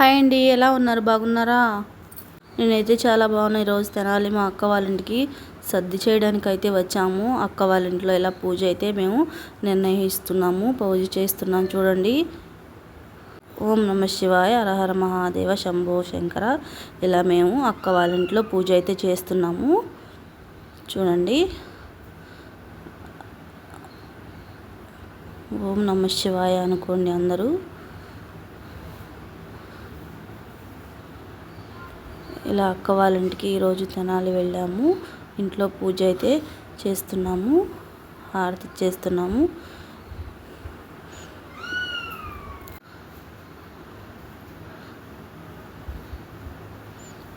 Hi అండి ఎలా ఉన్నారు? బాగున్నారా? నేనైతే చాలా బాగున్నా. ఈరోజు తెనాలి మా అక్క వాళ్ళ ఇంటికి సర్ది చేయడానికి అయితే వచ్చాము. అక్క వాళ్ళ ఇంట్లో ఇలా పూజ అయితే మేము నిర్ణయిస్తున్నాము పూజ చేస్తున్నాం చూడండి. ఓం నమ శివాయ అరహర మహాదేవ శంభో శంకర. ఇలా మేము అక్క వాళ్ళ ఇంట్లో పూజ అయితే చేస్తున్నాము. చూడండి. ఓం నమ శివాయ అనుకోండి అందరూ. ఇలా అక్క వాళ్ళ ఇంటికి ఈరోజు తెనాలి వెళ్ళాము. ఇంట్లో పూజ అయితే చేస్తున్నాము. హారతి చేస్తున్నాము.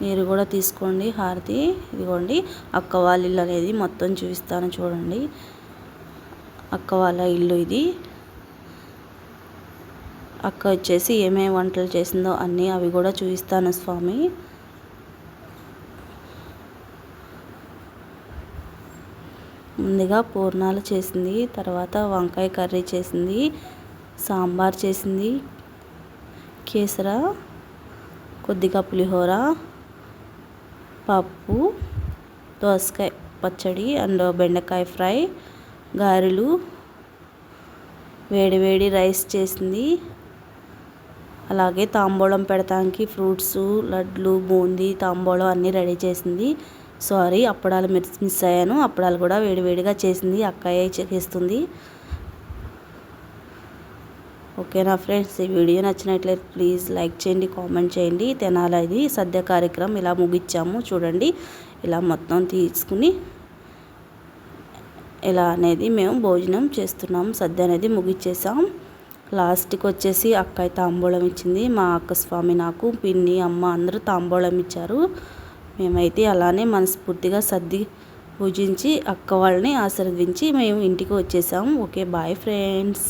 మీరు కూడా తీసుకోండి హారతి. ఇదిగోండి అక్క వాళ్ళ ఇల్లు అనేది మొత్తం చూపిస్తాను చూడండి. అక్క వాళ్ళ ఇల్లు ఇది. అక్క వచ్చేసి ఏమేమి వంటలు చేసిందో అన్నీ అవి కూడా చూపిస్తాను స్వామి. ముందుగా పూర్ణాలు చేసింది తర్వాత వంకాయ కర్రీ చేసింది సాంబార్ చేసింది కేసర కొద్దిగా పులిహోర పప్పు దోసకాయ పచ్చడి అండ్ బెండకాయ ఫ్రై గారెలు వేడి వేడి రైస్ చేసింది. అలాగే తాంబూలం పెడతానికి ఫ్రూట్స్ లడ్లు బూందీ తాంబూలం అన్నీ రెడీ చేసింది. సారీ అప్పడాలు మిస్ మిస్ అయ్యాను. అప్పడాలు కూడా వేడివేడిగా చేసింది అక్కయ్య చేస్తుంది. ఓకేనా ఫ్రెండ్స్? ఈ వీడియో నచ్చినట్లయితే ప్లీజ్ లైక్ చేయండి కామెంట్ చేయండి. తినాలి ఇది సద్య కార్యక్రమం ఇలా ముగిచ్చాము. చూడండి ఇలా మొత్తం తీసుకుని ఇలా అనేది మేము భోజనం చేస్తున్నాము సద్య అనేది ముగిచ్చేసాం. లాస్ట్కి వచ్చేసి అక్కయ్య తాంబూలం ఇచ్చింది. మా అక్క స్వామి నాకు పిన్ని అమ్మ అందరూ తాంబూలం ఇచ్చారు. మేమైతే అలానే మనస్ఫూర్తిగా సర్ది పూజించి అక్క వాళ్ళని ఆశీర్వదించి మేము ఇంటికి వచ్చేసాము. Okay bye friends.